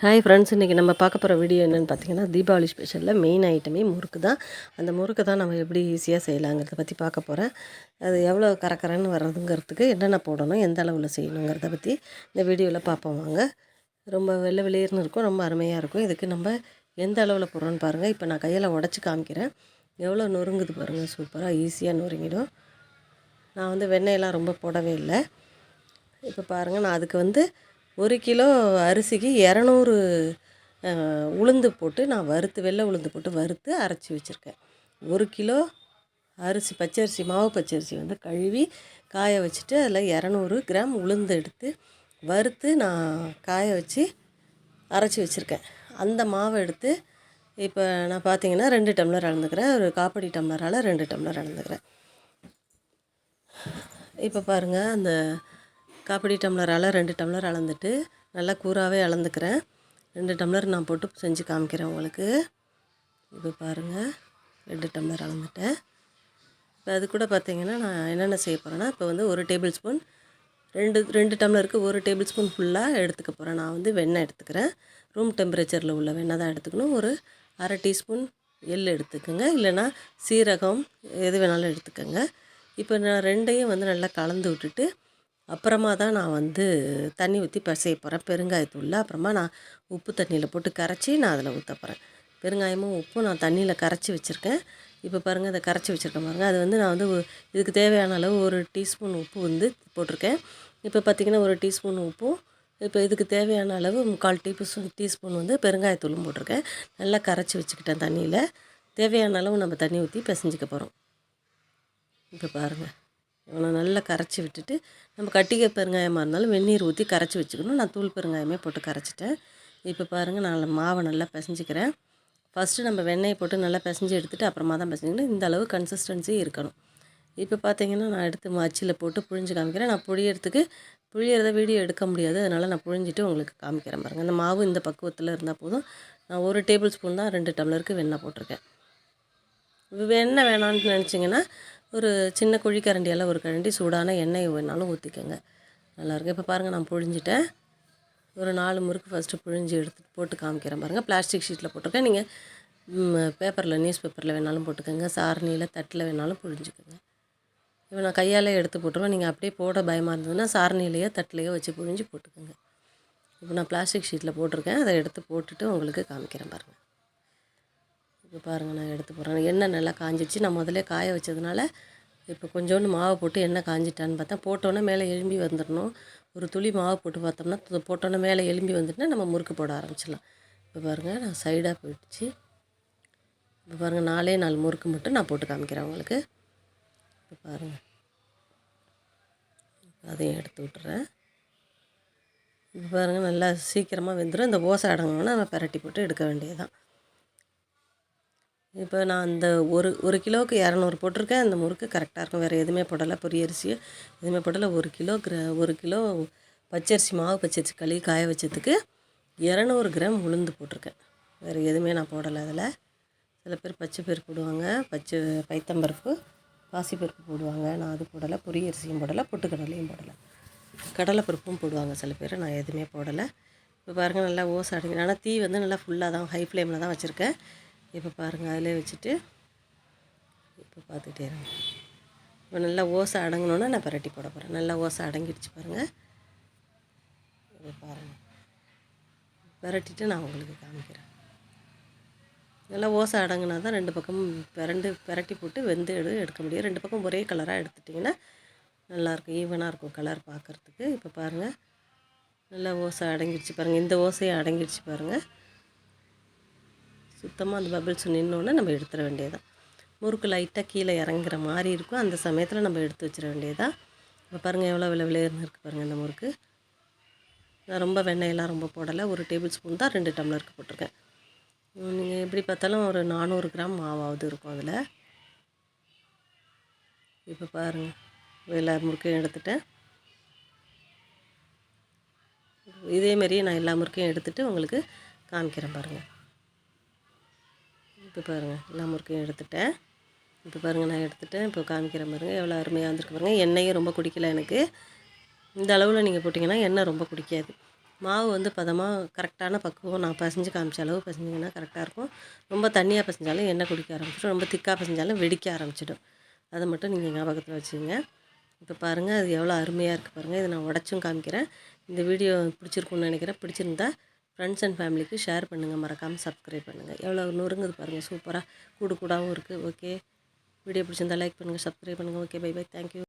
Hi friends இன்றைக்கி நம்ம பார்க்க போகிற வீடியோ என்னென்னு பார்த்தீங்கன்னா தீபாவளி ஸ்பெஷலில் மெயின் ஐட்டமே முறுக்கு தான். அந்த முறுக்கு தான் நம்ம எப்படி ஈஸியாக செய்யலாங்கிறத பற்றி பார்க்க போகிறேன் அது எவ்வளோ கரக்கரன்னு வர்றதுங்கிறதுக்கு என்னென்ன போடணும் எந்த அளவில் செய்யணுங்கிறத பற்றி இந்த வீடியோவில் பார்ப்போம் வாங்க. ரொம்ப வெள்ளை வெளியேறுனு இருக்கும் ரொம்ப அருமையாக இருக்கும். இதுக்கு நம்ம எந்த அளவில் போடுறோன்னு பாருங்கள் இப்போ நான் கையில் உடச்சி காமிக்கிறேன். எவ்வளோ நொறுங்குது பாருங்கள் சூப்பராக ஈஸியாக நொறுங்கிடும். நான் வந்து வெண்ணெயெல்லாம் ரொம்ப போடவே இல்லை. இப்போ பாருங்கள் நான் அதுக்கு வந்து ஒரு கிலோ அரிசிக்கு இரநூறு உளுந்து போட்டு நான் வறுத்து வெள்ளை உளுந்து போட்டு வறுத்து அரைச்சி வச்சுருக்கேன். ஒரு கிலோ அரிசி பச்சரிசி மாவு பச்சரிசி வந்து கழுவி காய வச்சுட்டு அதில் இரநூறு கிராம் உளுந்து எடுத்து வறுத்து நான் காய வச்சு அரைச்சி வச்சுருக்கேன். அந்த மாவை எடுத்து இப்போ நான் பார்த்தீங்கன்னா ரெண்டு டம்ளர் அளந்துக்கிறேன். ஒரு காப்படி டம்ளரால் ரெண்டு டம்ளர் அளந்துக்கிறேன். இப்போ பாருங்கள் அந்த காப்படி டம்ளரால் ரெண்டு டம்ளர் அளந்துட்டு நல்லா கூறாகவே அளந்துக்கிறேன். ரெண்டு டம்ளர் நான் போட்டு செஞ்சு காமிக்கிறேன் உங்களுக்கு. இப்போ பாருங்கள் ரெண்டு டம்ளர் அளந்துட்டேன். இப்போ அது கூட பார்த்திங்கன்னா நான் என்னென்ன செய்ய போகிறேன்னா இப்போ வந்து ஒரு டேபிள் ஸ்பூன் ரெண்டு ரெண்டு டம்ளருக்கு ஒரு டேபிள் ஸ்பூன் ஃபுல்லாக எடுத்துக்க போகிறேன் நான் வந்து வெண்ணெய் எடுத்துக்கிறேன். ரூம் டெம்பரேச்சரில் உள்ள வெண்ணெய் தான் எடுத்துக்கணும். ஒரு அரை டீஸ்பூன் எள் எடுத்துக்கோங்க. இல்லைனா சீரகம் எது வேணாலும் எடுத்துக்கோங்க. இப்போ நான் ரெண்டையும் வந்து நல்லா கலந்து விட்டுட்டு அப்புறமா தான் நான் வந்து தண்ணி ஊற்றி பசைய போகிறேன் பெருங்காயத்தூளில் அப்புறமா நான் உப்பு தண்ணியில் போட்டு கரைச்சி நான் அதில் ஊற்ற போகிறேன் பெருங்காயமும் உப்பும் நான் தண்ணியில் கரைச்சி வச்சுருக்கேன். இப்போ பாருங்கள் அதை கரைச்சி வச்சுருக்கேன் பாருங்கள் அது வந்து நான் வந்து இதுக்கு தேவையான அளவு ஒரு டீஸ்பூன் உப்பு வந்து போட்டிருக்கேன். இப்போ பார்த்திங்கன்னா ஒரு டீஸ்பூன் உப்பும் இப்போ இதுக்கு தேவையான அளவு முக்கால் டீஸ்பூன் டீஸ்பூன் வந்து பெருங்காயத்தூளும் போட்டிருக்கேன். நல்லா கரைச்சி வச்சுக்கிட்டேன் தண்ணியில். தேவையான அளவு நம்ம தண்ணி ஊற்றி பிசைஞ்சிக்க போகிறோம் இப்போ பாருங்கள் இவ்வளோ நல்லா கரைச்சி விட்டுட்டு நம்ம கட்டிக்க பெருங்காயமாக இருந்தாலும் வெந்நீர் ஊற்றி கரைச்சி வச்சுக்கணும். நான் தூள் பெருங்காயமே போட்டு கரைச்சிட்டேன். இப்போ பாருங்கள் நான் மாவை நல்லா பிசைஞ்சிக்கிறேன். ஃபஸ்ட்டு நம்ம வெண்ணெயை போட்டு நல்லா பிசைஞ்சு எடுத்துகிட்டு அப்புறமா தான் பிசைஞ்சிக்கணும். இந்த அளவு கன்சிஸ்டன்சி இருக்கணும். இப்போ பார்த்தீங்கன்னா நான் எடுத்து மச்சியில் போட்டு புழிஞ்சு காமிக்கிறேன். நான் புழியறதுக்கு புழியறத வீடியோ எடுக்க முடியாது. அதனால் நான் புழிஞ்சிட்டு உங்களுக்கு காமிக்கிறேன் பாருங்கள் அந்த மாவு இந்த பக்குவத்தில் இருந்தால் போதும். நான் ஒரு டேபிள் ஸ்பூன் தான் ரெண்டு டம்ளருக்கு வெண்ணெய் போட்டிருக்கேன். வெண்ணெய் வேணான்னு நினச்சிங்கன்னா ஒரு சின்ன குழிக்கரண்டியால் ஒரு கரண்டி சூடான எண்ணெய் வேணாலும் ஊற்றிக்கோங்க நல்லாயிருக்கும் இப்போ பாருங்கள் நான் புழிஞ்சிட்டேன். ஒரு நாலு முறுக்கு ஃபஸ்ட்டு புழிஞ்சு எடுத்து போட்டு காமிக்கிறேன் பாருங்கள் பிளாஸ்டிக் ஷீட்டில் போட்டிருக்கேன். நீங்கள் பேப்பரில் நியூஸ் பேப்பரில் வேணாலும் போட்டுக்கோங்க. சாரணியில் தட்டில் வேணாலும் புழிஞ்சிக்கோங்க. இப்போ நான் கையால் எடுத்து போட்டுருவேன். நீங்கள் அப்படியே போட பயமாக இருந்ததுன்னா சாரணியிலையோ தட்டிலையோ வச்சு புழிஞ்சு போட்டுக்கோங்க. இப்போ நான் பிளாஸ்டிக் ஷீட்டில் போட்டிருக்கேன். அதை எடுத்து போட்டுட்டு உங்களுக்கு காமிக்கிறேன் பாருங்கள் இப்போ பாருங்கள் நான் எடுத்து போடுறேன். எண்ணெய் நல்லா காஞ்சிடுச்சு நான் முதல்ல காய வச்சதுனால இப்போ கொஞ்சோண்டு மாவு போட்டு எண்ணெய் காஞ்சிட்டான்னு பார்த்தா போட்டோன்னே மேலே எலும்பி வந்துடணும் ஒரு துளி மாவு போட்டு பார்த்தோம்னா போட்டோன்னே மேலே எலும்பி வந்துட்டுனா நம்ம முறுக்கு போட ஆரம்பிச்சிடலாம். இப்போ பாருங்கள் நான் சைடாக போயிடுச்சு. இப்போ பாருங்கள் நாலே நாலு முறுக்கு மட்டும் நான் போட்டு காமிக்கிறேன் உங்களுக்கு. இப்போ பாருங்கள் அதையும் எடுத்து விட்டுறேன். இப்போ பாருங்கள் நல்லா சீக்கிரமாக வெந்துடும் இந்த ஓசை அடங்கணுன்னா நம்ம பரட்டி போட்டு எடுக்க வேண்டியதுதான். இப்போ நான் அந்த ஒரு ஒரு கிலோவுக்கு இரநூறு போட்டிருக்கேன். அந்த முறுக்கு கரெக்டாக இருக்கும். வேறு எதுவுமே போடலை. பொரியரிசி எதுவுமே போடலை. ஒரு கிலோ கிர ஒரு கிலோ பச்சரிசி மாவு பச்சரிசி களி காய வச்சதுக்கு இரநூறு கிராம் உளுந்து போட்டிருக்கேன். வேறு எதுவுமே நான் போடலை அதில். சில பேர் பச்சை பருப்பு போடுவாங்க. பச்சை பைத்தம்பருப்பு பாசிப்பருப்பு போடுவாங்க. நான் அது போடலை. பொரியரிசியும் போடலை. பொட்டுக்கடலையும் போடலை. கடலைப்பருப்பும் போடுவாங்க சில பேர். நான் எதுவுமே போடலை. இப்போ பாருங்கள் நல்லா ஓசை அடங்கி ஆனால் தீ வந்து நல்லா ஃபுல்லாக தான் ஹை ஃப்ளேமில் தான் வச்சுருக்கேன். இப்போ பாருங்கள் அதிலே வச்சுட்டு இப்போ பார்த்துக்கிட்டே இருங்க. இப்போ நல்லா ஓசை அடங்கினோன்னா நான் பரட்டி போட போகிறேன் நல்லா ஓசை அடங்கிடுச்சு பாருங்கள் இப்போ பாருங்கள் பரட்டிட்டு நான் உங்களுக்கு காமிக்கிறேன். நல்லா ஓசை அடங்கினா தான் ரெண்டு பக்கம் பிறண்டு பரட்டி போட்டு வெந்து எடு எடுக்க முடியும். ரெண்டு பக்கம் ஒரே கலராக எடுத்துட்டிங்கன்னா நல்லாயிருக்கும் ஈவனாக இருக்கும் கலர் பார்க்குறதுக்கு. இப்போ பாருங்கள் நல்லா ஓசை அடங்கிடுச்சு பாருங்கள் இந்த ஓசையை அடங்கிடுச்சு பாருங்கள் சுத்தமாக அந்த பபிள்ஸ் நின்னோடனே நம்ம எடுத்துட வேண்டியதான் முறுக்கு லைட்டாக கீழே இறங்குற மாதிரி இருக்கும். அந்த சமயத்தில் நம்ம எடுத்து வச்சிட வேண்டியதான் இப்போ பாருங்கள் எவ்வளோ விலை விலையர்னு இருக்குது பாருங்கள் இந்த முறுக்கு. நான் ரொம்ப வெண்ணெயெல்லாம் ரொம்ப போடலை. ஒரு டேபிள் ஸ்பூன் தான் ரெண்டு டம்ளருக்கு போட்டிருக்கேன். நீங்கள் எப்படி பார்த்தாலும் ஒரு நானூறு கிராம் மாவாவது இருக்கும் அதில். இப்போ பாருங்கள் எல்லா முறுக்கையும் எடுத்துட்டேன். இதேமாரியே நான் எல்லா முறுக்கையும் எடுத்துகிட்டு உங்களுக்கு காமிக்கிறேன் பாருங்கள் இப்போ பாருங்கள் எல்லா முறுக்கையும் எடுத்துட்டேன். இப்போ பாருங்கள் நான் எடுத்துட்டேன். இப்போ காமிக்கிறேன் பாருங்கள் எவ்வளோ அருமையாக வந்திருக்கு பாருங்கள் எண்ணெயும் ரொம்ப குடிக்கல எனக்கு. இந்த அளவில் நீங்கள் போட்டிங்கன்னா எண்ணெய் ரொம்ப குடிக்காது. மாவு வந்து பதமாக கரெக்டான பக்குவம் நான் பசைஞ்சு காமிச்ச அளவு பசைஞ்சிங்கன்னா கரெக்டாக இருக்கும். ரொம்ப தண்ணியாக பசைஞ்சாலும் எண்ணெய் குடிக்க ஆரம்பிச்சிடும். ரொம்ப திக்காக பசைஞ்சாலும் வெடிக்க ஆரம்பிச்சிடும். அதை மட்டும் நீங்கள் ஞாபகத்தில் வச்சுக்கோங்க. இப்போ பாருங்கள் அது எவ்வளோ அருமையாக இருக்குது பாருங்கள் இதை நான் உடச்சும் காமிக்கிறேன். இந்த வீடியோ பிடிச்சிருக்குன்னு நினைக்கிறேன். பிடிச்சிருந்தா ஃப்ரெண்ட்ஸ் அண்ட் ஃபேமிலிக்கு ஷேர் பண்ணுங்கள் மறக்காமல் சப்ஸ்கிரைப் பண்ணுங்கள் எவ்வளோ நொறுங்குது பாருங்கள் சூப்பராக கூடு கூடாகவும் இருக்குது ஓகே வீடியோ பிடிச்சிருந்தா லைக் பண்ணுங்கள் சப்ஸ்கிரைப் பண்ணுங்கள் okay bye bye thank you